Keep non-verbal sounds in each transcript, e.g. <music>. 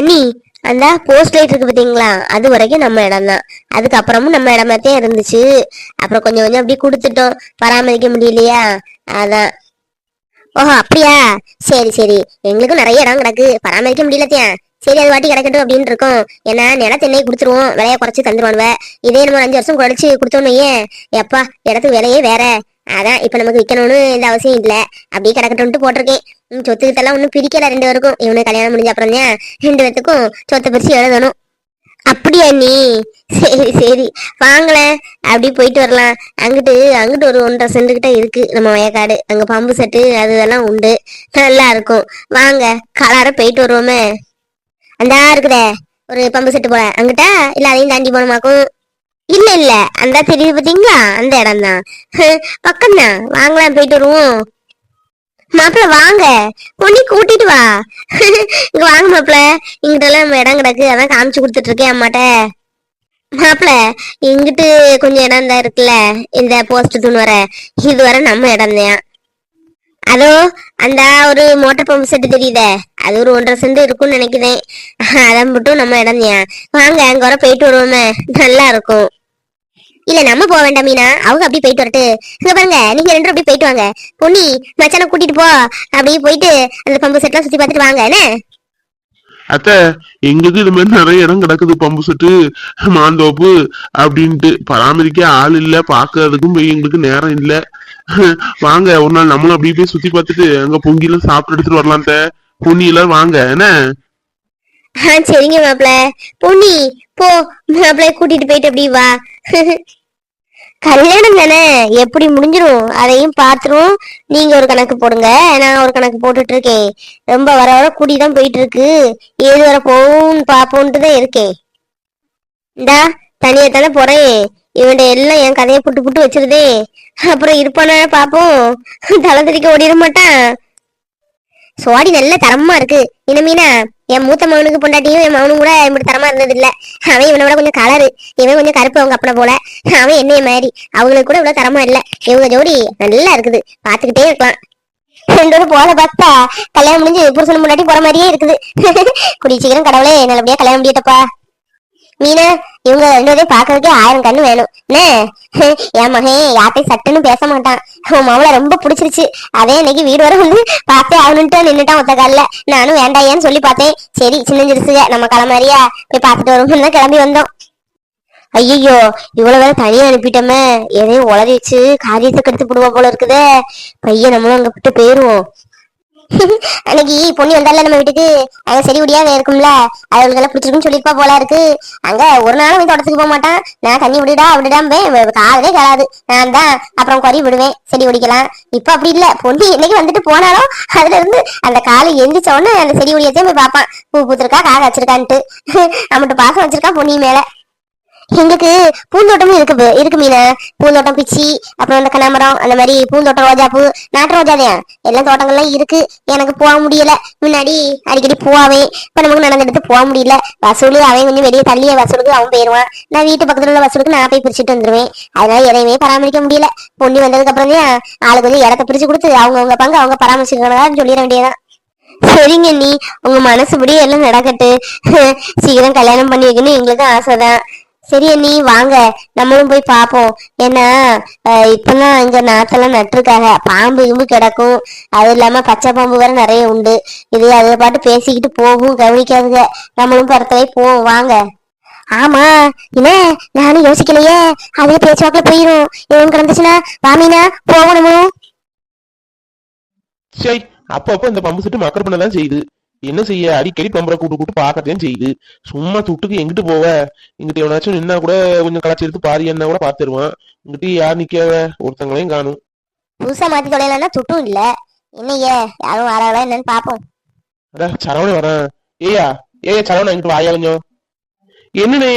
அண்ணி அந்த post light இருக்கு பாத்தீங்களா அது வரைக்கும் நம்ம இடம் தான். அதுக்கப்புறமும் நம்ம இடமா தான் இருந்துச்சு. அப்புறம் கொஞ்சம் கொஞ்சம் அப்படியே கொடுத்துட்டோம். பராமரிக்க முடியலையா? அதான். ஓஹோ அப்படியா? சரி சரி. எங்களுக்கும் நிறைய இடம் கிடக்கு. பராமரிக்க முடியலத்தியா சரி அது வாட்டி கிடக்கட்டும் அப்படின்னு இருக்கோம். ஏன்னா நிலத்தை என்னைக்கு கொடுத்துருவோம். விலையை குறைச்சி தந்துருவானுவ. இதே நம்ம அஞ்சு வருஷம் குறைச்சி கொடுத்தோன்னு ஏன் எப்பா இடத்துக்கு விலையே வேற. அதான் இப்ப நமக்கு விற்கணும்னு எந்த அவசியம் இல்ல. அப்படியே கிடக்கட்டும்ட்டு போட்டிருக்கேன். ம், சொத்து கிட்டெல்லாம் ஒன்றும் பிரிக்கல ரெண்டு பேருக்கும். இவனு கல்யாணம் முடிஞ்ச அப்புறம் தான் ரெண்டு பேத்துக்கும் சொத்தை பிரிச்சு எழுதணும். அப்படியா நீ? சரி சரி. வாங்களேன் அப்படி போயிட்டு வரலாம். அங்கிட்டு அங்கிட்டு ஒரு ஒன்றரை சென்ட் கிட்ட இருக்கு நம்ம வயக்காடு. அங்க பம்பு செட்டு அது இதெல்லாம் உண்டு. நல்லா இருக்கும். வாங்க கலார போயிட்டு வருவோமே. அந்தா இருக்குதே. ஒரு பம்பு செட்டு போல. அங்கிட்டா? இல்ல அதையும் தாண்டி போனோமாக்கும் இல்ல இல்ல. அந்த தெரியுது பாத்தீங்களா? அந்த இடம் தான் பக்கம் தான் வாங்கலாம் போயிட்டு வருவோம். மாப்பிள்ள வாங்க. பொண்ணி கூட்டிட்டு வா. இங்க வாங்க மாப்பிள்ள இங்கிட்டெல்லாம் நம்ம இடம் கிடக்கு. அதான் காமிச்சு கொடுத்துட்டு இருக்கேன் அம்மாட்ட. மாப்பிள்ள இங்கிட்டு கொஞ்சம் இடம் தான் இருக்குல்ல? இந்த போஸ்ட் தூண் வர. இது வர நம்ம இடம் தான் அதோ அந்த ஒரு மோட்டார் பம்ப் செட்டு தெரியுதே? அது ஒரு ஒன்றரை சென்ட் இருக்கும்னு நினைக்கிறேன். அதான் மட்டும் நம்ம இடம் தான் வாங்க அங்க வர போயிட்டு வருவோமே. நல்லா இருக்கும். இல்ல நம்ம போக வேண்டாம் மீனா. அவங்க அப்படி போயிட்டு வரட்டு. இங்க பாருங்க நீங்க ரெண்டு பேரும் அப்படி போயிட்டு வாங்க. பொன்னி மச்சான கூட்டிட்டு போ. அப்படியே போயிட்டு அந்த பம்பு செட்லாம் சுத்தி பார்த்துட்டு வாங்க. என்ன? அத்தை எங்களுக்கு இது மாதிரி நிறைய இடம் கிடக்குது பம்பு செட்டு மாந்தோப்பு அப்படின்ட்டு. பராமரிக்க ஆள் இல்ல பாக்குறதுக்கும் எங்களுக்கு நேரம் இல்ல. வாங்க ஒரு நாள் நம்மளும் அப்படியே போய் சுத்தி பார்த்துட்டு அங்க பொங்கிலாம் சாப்பிட்டு எடுத்துட்டு வரலாம் பொன்னி எல்லாம் வாங்க. என்ன? சரிங்க மாப்பிள பொன்னி போ. மாப்பிளைய கூட்டிட்டு போயிட்டு அப்படி வா. கல்யாணம் தானே? எப்படி முடிஞ்சிரும்? அதையும் பார்த்துரும். நீங்க ஒரு கணக்கு போடுங்க. நான் ஒரு கணக்கு போட்டுட்டு இருக்கேன். ரொம்ப வர வர கூடி தான் போயிட்டு இருக்கு ஏது வர போகும் பாப்போன்ட்டு தான் இருக்கேன். இந்தா தனியா தானே போறேன். இவன்ட எல்லாம் என் கதையை புட்டு புட்டு வச்சிருதே. அப்புறம் இருப்பானா பாப்போம் தலை திரிக்க ஓடிட மாட்டான். சோடி நல்ல தரமா இருக்கு. இனமீனா என் மூத்த மகனுக்கு பொண்டாட்டியும் என் மகனும் கூட இப்படி தரமா இருந்தது இல்ல அவன் இவனை விட கொஞ்சம் கலரு இவன் கொஞ்சம் கருப்பு அவங்க அப்பனை போல. அவன் என்னைய மாதிரி. அவங்களுக்கு கூட இவ்வளவு தரமா இல்ல. இவங்க ஜோடி நல்லா இருக்குது. பாத்துக்கிட்டே இருக்கலாம். ரெண்டு போல பார்த்தா கல்யாணம் முடிஞ்சு புருஷன் முன்னாடி போற மாதிரியே இருக்குது. <laughs> குடி சீக்கிரம் கடவுளே நல்லபடியா கல்யாணம் முடியட்டப்பா. மீனா இவங்க ரெண்டு பேரும் பாக்குறதுக்கே ஆயிரம் கண்ணு வேணும். என்ன என் மகன் யார்ட்டையும் சட்டுன்னு பேச மாட்டான். உன் மவளை ரொம்ப பிடிச்சிருச்சு. அதே இன்னைக்கு வீடு வர வந்து பார்த்தே ஆகணுன்ட்டு நின்னுட்டான் ஒத்த காலில். நானும் வேண்டாயேன்னு சொல்லி பார்த்தேன். சரி சின்னஞ்சிருச்சுங்க நம்ம கிளம்பறியா? போய் பார்த்துட்டு வருவோம்னு தான் கிளம்பி வந்தோம். ஐயோ இவ்வளவு வேற தனியா அனுப்பிட்டோமே. எதையும் உளறி வச்சு காரியத்தை கெடுத்து போடுவா போல இருக்குதே. பையன் நம்மளும் அங்க விட்டு போயிருவோம். அன்னைக்கு பொண்ணு வந்தால நம்ம வீட்டுக்கு. அங்க செடி உடியாக இருக்கும்ல அவளுக்கு எல்லாம் பிடிச்சிருக்குன்னு சொல்லிருப்பா போல இருக்கு. அங்க ஒரு நாளும் வந்து தோட்டத்துக்கு போக மாட்டான். நான் தண்ணி விடுடா விடுடாம்பே காதலே கேளாது நான் தான் அப்புறம் குறை விடுவேன் செடி குடிக்கலாம் இப்ப அப்படி இல்ல பொண்ணு என்னைக்கு வந்துட்டு போனாலும் அதுல இருந்து அந்த காலை எந்திரிச்ச உடனே அந்த செடி ஒடியத்தையும் போய் பார்ப்பான். பூ பூத்திருக்கா காக வச்சிருக்கான்ட்டு நம்மட்டு பாசம் வச்சிருக்கான் பொண்ணி மேல. எங்களுக்கு பூந்தோட்டமும் இருக்கு இருக்கு மீனா. பூந்தோட்டம் பிச்சி அப்புறம் இந்த கனமரம் அந்த மாதிரி பூந்தோட்டம் ரோஜாப்பூ பூ நாட்டு ரோஜா தான் எல்லாம் தோட்டங்கள்லாம் இருக்கு. எனக்கு போக முடியல. முன்னாடி அடிக்கடி போவேன் இப்ப நமக்கு நடந்து எடுத்து போக முடியல. வசூலு அவன் கொஞ்சம் வெளியே தள்ளிய வசூலுக்கு அவன் போயிருவான். நான் வீட்டு பக்கத்துல உள்ள வசூலுக்கு நான் போய் பிரிச்சுட்டு வந்துருவேன். அதனால எதையுமே பராமரிக்க முடியல. பொண்ணு வந்ததுக்கு அப்புறம் தான் ஆளுக்கு வந்து இடத்த பிரிச்சு கொடுத்து அவங்க அவங்க பங்கு அவங்க பராமரிச்சுக்கிறதா சொல்லிட வேண்டியதான் சரிங்க நீ உங்க மனசுபடி எல்லாம் நடக்கட்டு. சீக்கிரம் கல்யாணம் பண்ணி வைக்கணும் எங்களுக்கும் ஆசைதான். சரி நீ வாங்க. நம்மளும் போய் பார்ப்போம் ஏன்னா அஹ், இப்பெல்லாம் இங்க நாத்தெல்லாம் நட்டிருக்காங்க. பாம்பு இம்பு கிடக்கும். அது இல்லாம பச்சை பாம்பு வேற நிறைய உண்டு. இது அதை பாட்டு பேசிக்கிட்டு போகும். கவனிக்காதுங்க. நம்மளும் படத்துல போவோம். வாங்க. ஆமா. என்ன? நானும் யோசிக்கலையே. அதே பேச்சுவாக்குல போயிரும். இவன் கிடந்துச்சுன்னா வாமினா போகணும் சரி அப்பப்போ இந்த பம்பு சுட்டு மக்கர் பண்ணதான் செய்யுது. என்ன செய்ய? அடிக்கடி பம்பரை கூட்டு கூட்டு பார்க்கறதையும் செய்யுது சும்மா துட்டுக்கு எங்கிட்டு போவ? இங்கிட்ட எவனாச்சும் நின்னா கூட கொஞ்சம் களைச்சி எடுத்து பாதி என்ன கூட பார்த்துருவான் இங்கிட்ட யார் நிக்காவ ஒருத்தங்களையும் காணும். புதுசா மாத்தி தொலைலன்னா துட்டும் இல்ல. என்னையே யாரும் வராங்களா என்னன்னு பாப்போம். அடா சரவணன் வரேன். ஏயா ஏயா சரவணன் எங்கிட்ட வாயா கொஞ்சம் என்னண்ணே?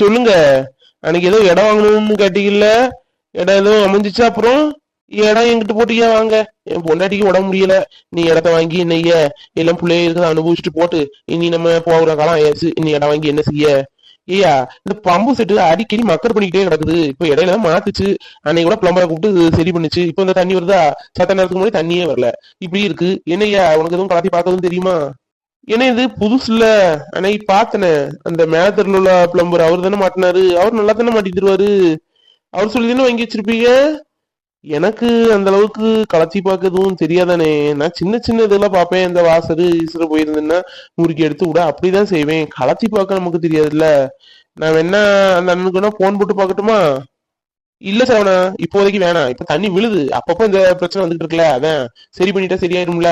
சொல்லுங்க. அன்னைக்கு ஏதோ இடம் வாங்கணும்னு கேட்டீங்கல்ல. இடம் எதுவும் அமைஞ்சிச்சு அப்புறம்? இடம் எங்கிட்ட போட்டீங்க வாங்க. என் பொண்டாட்டிக்கு உடம்பு முடியல. நீ இடத்த வாங்கி என்னைய எல்லாம் பிள்ளைய இருக்கிறத அனுபவிச்சுட்டு போட்டு இனி நம்ம போகிற காலம் ஏசு இனி இடம் வாங்கி என்ன செய்ய? ஏயா இந்த பம்பு செட்டு அடிக்கடி மக்கர் பண்ணிக்கிட்டே கிடக்குது. இப்ப இடையில தான் மாத்துச்சு. அன்னைக்கு கூட பிளம்பரை கூப்பிட்டு சரி பண்ணுச்சு. இப்ப இந்த தண்ணி வருதா? சத்த நேரத்துக்கு முன்னாடி தண்ணியே வரல. இப்படி இருக்கு. என்னய்யா உனக்கு எதுவும் கலத்தி பார்த்ததும் தெரியுமா? ஏன்னா இது? புதுசுல இல்ல அன்னைக்கு பார்த்தனே. அந்த மேலத்தரில் உள்ள பிளம்பர் அவர் தானே மாட்டினாரு. அவர் நல்லா தானே மாட்டி தருவாரு அவர் சொல்லி தானே வாங்கி வச்சிருப்பீங்க? எனக்கு அந்த அளவுக்கு கலத்தி எதுவும் தெரியாதானே? நான் சின்ன சின்ன இதெல்லாம் பார்ப்பேன். இந்த வாசரு ஈசரு போயிருந்தேன்னா முறுக்கி எடுத்து விட அப்படிதான் செய்வேன். கலத்தி பார்க்க நமக்கு தெரியாதுல்ல. நான் வேணா அந்த அண்ணனுக்கு வேணா போன் போட்டு பார்க்கட்டுமா? இல்ல சரவணா இப்போதைக்கு வேணாம். இப்ப தண்ணி விழுது. அப்பப்போ இந்த பிரச்சனை வந்துட்டு இருக்குல்ல அதான் சரி பண்ணிட்டா சரியாயிரும்ல.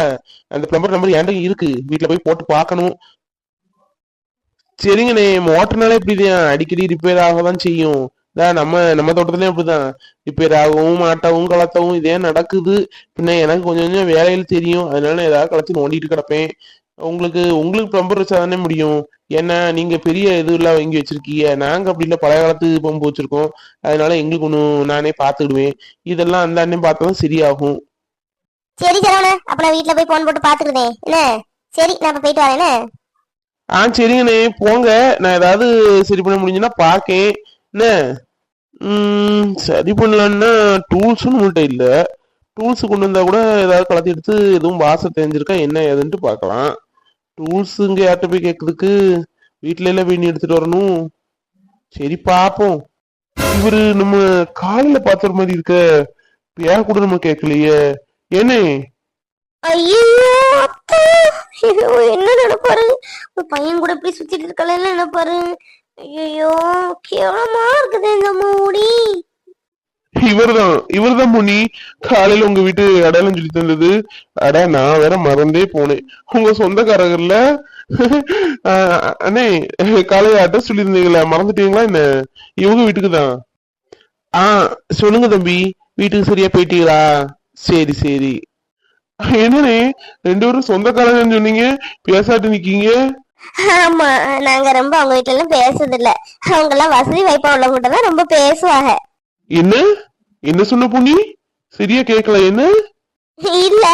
அந்த பிளம்பர் நம்பர் என்கிட்ட இருக்கு. வீட்டுல போய் போட்டு பார்க்கணும். சரிங்கண்ணே மோட்டர்னால இப்படிதான். அடிக்கடி ரிப்பேர் ஆக தான் செய்யும். நம்ம நம்ம தோட்டத்துலயும் அப்படிதான் ரிப்பேர் ஆகவும் மாட்டவும் கலத்தவும் இதே நடக்குது. பின்ன எனக்கு கொஞ்சம் கொஞ்சம் வேலையில் தெரியும். அதனால ஏதாவது கலத்தி நோண்டிட்டு கிடப்பேன். உங்களுக்கு உங்களுக்கு பிளம்பர் வச்சா தானே முடியும். ஏன்னா நீங்க பெரிய இதுலாம் வாங்கி வச்சிருக்கீங்க. நாங்க அப்படி இல்ல. பழைய காலத்து பம்பு வச்சிருக்கோம். அதனால எங்களுக்கு ஒண்ணு நானே பாத்துக்கிடுவேன். இதெல்லாம் அந்த அண்ணன் பார்த்தாதான் சரியாகும். சரி சரவணா. அப்ப நான் வீட்டுல போய் போன் போட்டு பாத்துக்கிறேன் என்ன? சரி நான் இப்ப போயிட்டு வரேன்? ஆ சரிங்கண்ணே. போங்க. நான் ஏதாவது சரி பண்ண முடிஞ்சுன்னா பார்க்கேன். என்ன சரி பண்ணலான்னா டூல்ஸும் நம்மள்ட்ட இல்ல. டூல்ஸ் கொண்டு வந்தா கூட ஏதாவது கலத்தி எடுத்து எதுவும் வாசம் தெரிஞ்சிருக்கா என்ன ஏதுன்ட்டு பார்க்கலாம் டூல்ஸ் இங்க யார்கிட்ட போய் கேட்கறதுக்கு வீட்டுல எல்லாம் வீணி எடுத்துட்டு வரணும். சரி பாப்போம். இவரு நம்ம காலையில பாத்துற மாதிரி இருக்க பேர் கூட நம்ம கேட்கலையே ஏனே ஐயோ அப்பா என்ன நினைப்பாரு பையன் கூட இப்படி சுத்திட்டு இருக்கல நினைப்பாரு ஐயோ கேவலமா இருக்குது இந்த மூடி. இவர்தான் இவர்தான் முனி. காலையில உங்க வீட்டு அடையாளம் சொல்லி தந்தது. அட நான் வேற மறந்தே போனேன். உங்க சொந்தக்காரர்கள்ல அண்ணே காலையில அட்ரஸ் சொல்லியிருந்தீங்களா மறந்துட்டீங்களா என்ன? இவங்க வீட்டுக்கு தான் ஆ சொல்லுங்க தம்பி வீட்டுக்கு சரியா போயிட்டீங்களா? சரி சரி. என்னண்ணே ரெண்டு பேரும் சொந்தக்காரங்கன்னு சொன்னீங்க பேசாட்டு நிக்கீங்க? ஆமா நாங்க ரொம்ப அவங்க வீட்டுல எல்லாம் பேசுறது இல்ல அவங்க எல்லாம் வசதி வாய்ப்பா உள்ளவங்க தான் ரொம்ப பேசுவாங்க. என்ன? என்ன சொன்ன புண்ணி? சரியா கேட்கல என்ன? இல்ல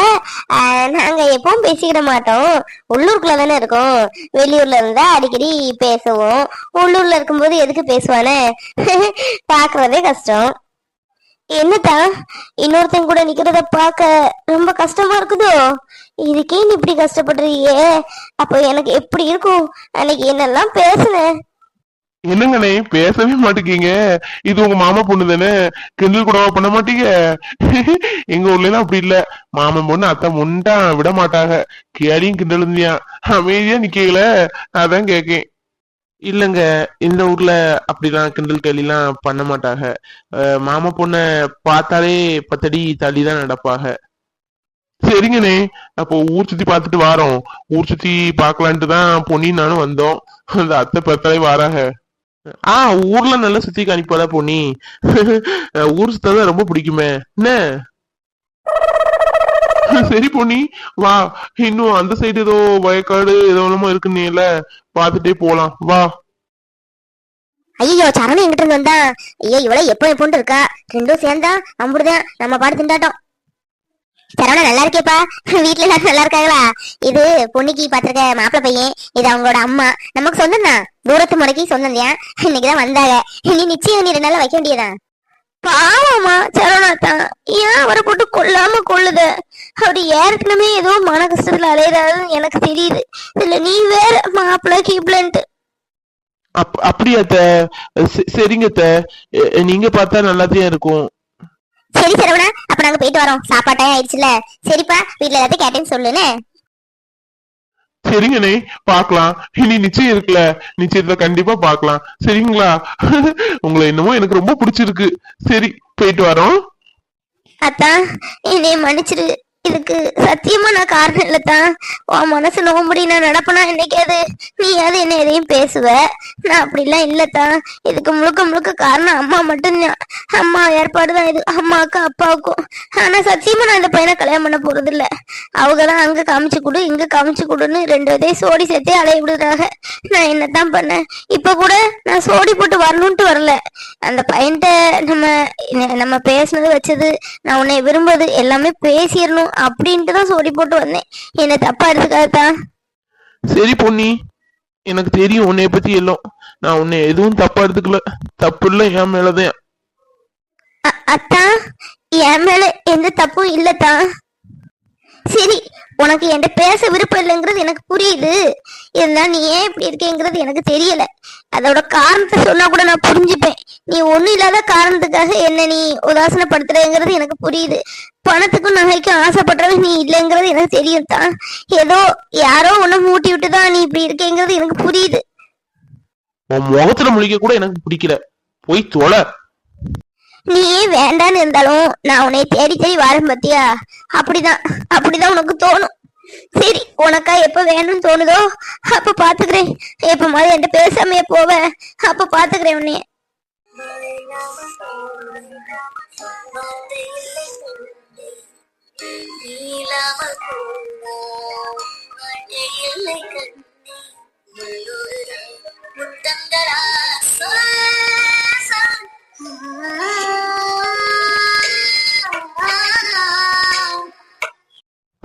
நாங்க எப்பவும் பேசிக்கிட மாட்டோம். உள்ளூருக்குள்ள தானே இருக்கோம். வெளியூர்ல இருந்தா அடிக்கடி பேசுவோம். உள்ளூர்ல இருக்கும்போது எதுக்கு பேசுவானே? <laughs> பாக்குறதே கஷ்டம். என்னத்தா? இன்னொருத்தன் கூட நிக்கிறத பார்க்க ரொம்ப கஷ்டமா இருக்குதோ? இதுக்கே நீ இப்படி கஷ்டப்படுறியே அப்போ எனக்கு எப்படி இருக்கும்? அன்னைக்கு என்னெல்லாம் பேசுனேன் என்னங்கண்ணே பேசவே மாட்டேங்க இது உங்க மாமா பொண்ணு தானே? கிண்டல் கூடவா பண்ண மாட்டீங்க? எங்க ஊர்ல எல்லாம் அப்படி இல்ல. மாமன் பொண்ணு அத்தை முண்டா விட மாட்டாங்க. கேடியும் கிண்டல் இருந்தியா அமைதியா நிக்கல அதான் கேக்கேன். இல்லைங்க இந்த ஊர்ல அப்படிலாம் கிண்டல் கேலிலாம் பண்ண மாட்டாங்க. மாமா பொண்ணை பார்த்தாலே பத்தடி தள்ளி தான் நடப்பாங்க. சரிங்கண்ணே அப்போ ஊர் சுத்தி பார்த்துட்டு வாரோம். ஊர் சுத்தி பார்க்கலான்ட்டு தான் பொன்னி நானும் வந்தோம். அந்த அத்தை பார்த்தாலே வாராங்க. ஆ ஊர்ல நல்லா சுத்தி காணிப்பாளா பொன்னி? ஊர் சுத்தான் ரொம்ப பிடிக்குமே. என்ன? <laughs> சரி பொன்னி வா. இன்னும் அந்த சைடு ஏதோ வயக்காடு ஏதோ என்னமோ இருக்குன்னேல பாத்துட்டே போலாம். வா. ஐயோ சரணம் எங்கிட்ட இருந்து வந்தா? ஐயோ இவ்வளவு எப்போ எப்போன்னு இருக்கா? ரெண்டும் சேர்ந்தா நம்புடுதான் நம்ம பாடு திண்டாட்டம். சரவணா நல்லா இருக்கேப்பா. <laughs> வீட்டுல எல்லாரும் நல்லா இருக்காங்களா? இது பொண்ணுக்கு பாத்திருக்க மாப்பிள்ளை பையன் இது அவங்களோட அம்மா. நமக்கு சொந்தம் தான் தூரத்து முறைக்கு சொந்தம் தான் இன்னைக்குதான் வந்தாங்க. நீ நிச்சயம் நீ ரெண்டு நாள் வைக்க வேண்டியதான் பாவமா சரவணாத்தான் ஏன் அவரை போட்டு கொல்லாம கொள்ளுத அவர் ஏற்கனவே ஏதோ மன கஷ்டத்துல அலையிறாருன்னு எனக்கு தெரியுது. இதுல நீ வேற மாப்பிள்ளை கீப்பிளன்ட்டு. அப் சரிங்க எ- நீங்க பார்த்தா நல்லாத்தையும் இருக்கும். சரி சரவணா அப்ப நாங்க போயிட்டு வரோம். சாப்பாட்டாயம் ஆயிடுச்சுல. சரிப்பா வீட்ல எல்லாத்தையும் கேட்டேன்னு சொல்லுன்னு. சரிங்கண்ணே பார்க்கலாம். இனி நிச்சயம் இருக்குல்ல. நிச்சயத்துல கண்டிப்பா பார்க்கலாம். சரிங்களா? உங்களை என்னமோ எனக்கு ரொம்ப பிடிச்சிருக்கு. சரி போயிட்டு வரோம். அத்தான் என்னைய மன்னிச்சிரு. இதுக்கு சத்தியமா நான் காரணம் இல்லத்தான் உன் மனசு நோம்படி நான் நடப்பனா என்னைக்காது நீயாவது என்ன எதையும் பேசுவ? நான் அப்படிலாம் இல்லத்தான் இதுக்கு முழுக்க முழுக்க காரணம் அம்மா மட்டும்தான் அம்மா ஏற்பாடு தான் இது. அம்மாவுக்கும் அப்பாவுக்கும். ஆனா சத்தியமா நான் இந்த பையனை கல்யாணம் பண்ண போறது இல்ல அவங்க தான் அங்க காமிச்சு கொடு இங்க காமிச்சு கொடுன்னு ரெண்டு விதையும் சோடி சேர்த்தே அலைய விடுறாங்க. நான் என்னத்தான் பண்ணேன்? இப்ப கூட நான் சோடி போட்டு வரணும்ட்டு வரல. அந்த பையன்கிட்ட நம்ம நம்ம பேசுனது வச்சது நான் உன்னை விரும்புறது எல்லாமே பேசிடணும். அப்படின்ட்டு தான் சோடி போட்டு வந்தேன். என்ன தப்பா எடுத்துக்காதான் சரி பொன்னி எனக்கு தெரியும் உன்னைய பத்தி எல்லாம். நான் உன்னை எதுவும் தப்பா எடுத்துக்கல. தப்பு இல்ல என் மேலதான். அத்தா என் மேல எந்த தப்பும் இல்லத்தான் சரி உனக்கு என்கிட்ட பேச விருப்பம் இல்லைங்கிறது எனக்கு புரியுது. இருந்தாலும் நீ ஏன் இப்படி இருக்கேங்கிறது எனக்கு தெரியல. அதோட காரணத்தை சொன்னா கூட நான் புரிஞ்சுப்பேன். நீ ஒண்ணும் இல்லாத காரணத்துக்காக என்ன நீ உதாசனப்படுத்துறேங்கிறது எனக்கு புரியுது. பணத்துக்கும் நகைக்கும் ஆசைப்படுறவன் நீ இல்லைங்கிறது எனக்கு தெரியும் தான் ஏதோ யாரோ உன்னை மூட்டி விட்டு தான் நீ இப்படி இருக்கேங்கிறது எனக்கு புரியுது. உன் முகத்துல முழிக்க கூட எனக்கு பிடிக்கல. போய் தொலை. நீ வேண்டான்னு இருந்தாலும் நான் உன்னை தேடி தேடி வரேன் பத்தியா? அப்படிதான் அப்படிதான் உனக்கு தோணும். சரி உனக்கா எப்ப வேணும்னு தோணுதோ அப்ப பாத்துக்கிறேன். எப்ப மாதிரி என்கிட்ட பேசாம போவேன் அப்ப பாத்துக்கிறேன் உன்னைய.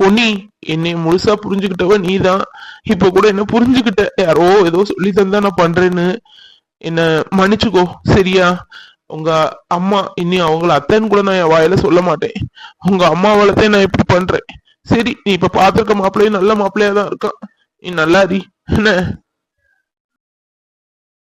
பொன்னி என்னை முழுசா புரிஞ்சுக்கிட்டவ நீதான். இப்ப கூட என்ன புரிஞ்சுக்கிட்ட? யாரோ ஏதோ சொல்லி தந்தா நான் பண்றேன்னு. என்ன மன்னிச்சுக்கோ சரியா? உங்க அம்மா இனி அவங்கள அத்தைன்னு கூட நான் என் வாயில சொல்ல மாட்டேன். உங்க அம்மா வளர்த்தே நான் இப்படி பண்றேன். சரி நீ இப்ப பாத்திருக்க மாப்பிள்ளையும் நல்ல மாப்பிள்ளையா தான் இருக்கான். நீ நல்லாதி என்ன?